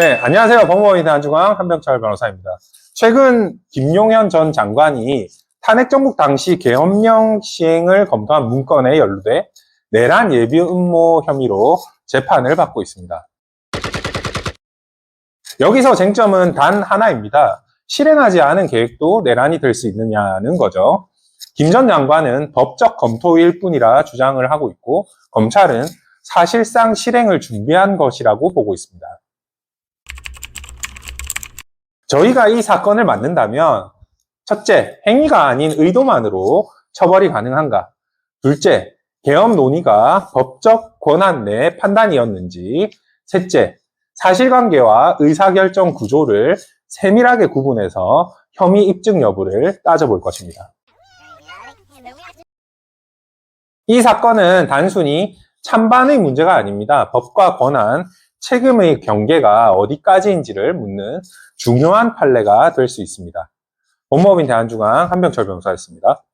네, 안녕하세요. 법무법인 대한중앙 한병철 변호사입니다. 최근 김용현 전 장관이 탄핵 정국 당시 계엄령 시행을 검토한 문건에 연루돼 내란 예비 음모 혐의로 재판을 받고 있습니다. 여기서 쟁점은 단 하나입니다. 실행하지 않은 계획도 내란이 될 수 있느냐는 거죠. 김 전 장관은 법적 검토일 뿐이라 주장을 하고 있고 검찰은 사실상 실행을 준비한 것이라고 보고 있습니다. 저희가 이 사건을 맡는다면 첫째, 행위가 아닌 의도만으로 처벌이 가능한가? 둘째, 계엄 논의가 법적 권한 내 판단이었는지 셋째, 사실관계와 의사결정 구조를 세밀하게 구분해서 혐의 입증 여부를 따져볼 것입니다. 이 사건은 단순히 찬반의 문제가 아닙니다. 법과 권한, 책임의 경계가 어디까지인지를 묻는 중요한 판례가 될 수 있습니다. 법무법인 대한중앙 한병철 변호사였습니다.